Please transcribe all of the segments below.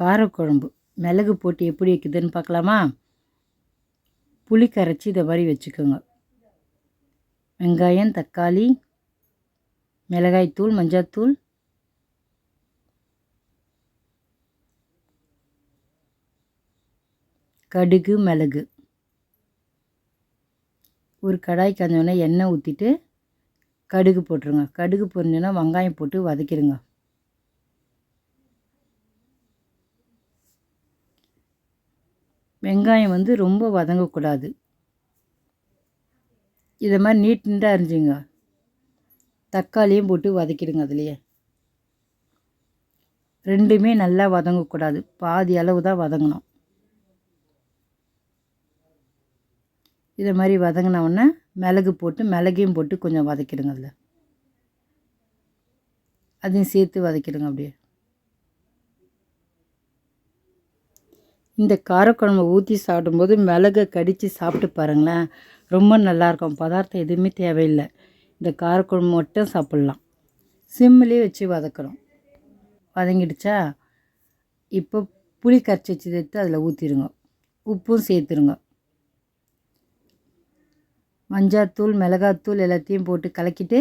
காரக்குழம்பு. மிளகு போட்டு எப்படி வைக்குதுன்னு பார்க்கலாமா? புளி கரைச்சி இதை மாதிரி வச்சுக்கோங்க. வெங்காயம் தக்காளி மிளகாய்த்தூள் மஞ்சாத்தூள் கடுகு மிளகு. ஒரு கடாய் காஞ்சோடனே எண்ணெய் ஊற்றிட்டு கடுகு போட்டுருங்க. கடுகு பொரிஞ்சோன்னா வெங்காயம் போட்டு வதக்கிடுங்க. வெங்காயம் வந்து ரொம்ப வதங்கக்கூடாது. இதை மாதிரி நீட் நீட்டாக இருந்துச்சுங்க தக்காளியும் போட்டு வதக்கிடுங்க அதுலேயே. ரெண்டுமே நல்லா வதங்கக்கூடாது. பாதி அளவு தான் வதங்கணும். இதை மாதிரி வதங்கினவுடனே மிளகு போட்டு மிளகையும் போட்டு கொஞ்சம் வதக்கிடுங்க அதில். அதையும் சேர்த்து வதக்கிடுங்க அப்படியே. இந்த காரக்குழம்பு ஊற்றி சாப்பிடும்போது மிளகை கடித்து சாப்பிட்டு பாருங்களேன். ரொம்ப நல்லாயிருக்கும். பதார்த்தம் எதுவுமே தேவையில்லை. இந்த காரக்குழம்பு மட்டும் சாப்பிட்லாம். சிம்மிலே வச்சு வதக்கணும் வதங்கிடுச்சா? இப்போ புளி கரைச்சி வச்சு எடுத்து அதில் ஊற்றிடுங்க உப்பும் சேர்த்துருங்க மஞ்சாத்தூள் மிளகாத்தூள் எல்லாத்தையும் போட்டு கலக்கிட்டு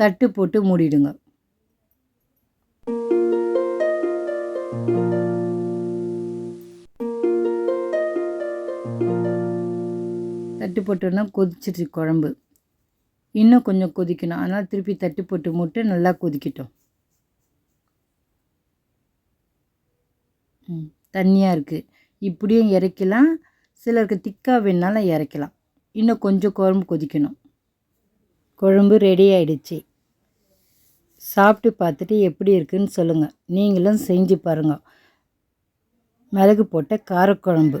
தட்டு போட்டு மூடிடுங்க. தட்டு போட்டோன்னா கொதிச்சிட்டு குழம்பு. இன்னும் கொஞ்சம் கொதிக்கணும். அதனால் திருப்பி தட்டு போட்டு மூட்டு நல்லா கொதிக்கட்டும். ம் தண்ணியாக இருக்குது இப்படியும் இறக்கலாம். சிலருக்கு திக்காக வேணாலும் இறக்கலாம். இன்னும் கொஞ்சம் குழம்பு கொதிக்கணும். குழம்பு ரெடி ஆயிடுச்சு. சாப்பிட்டு பார்த்துட்டு எப்படி இருக்குன்னு சொல்லுங்கள் நீங்களும் செஞ்சு பாருங்கள் மிளகு போட்ட காரக்குழம்பு.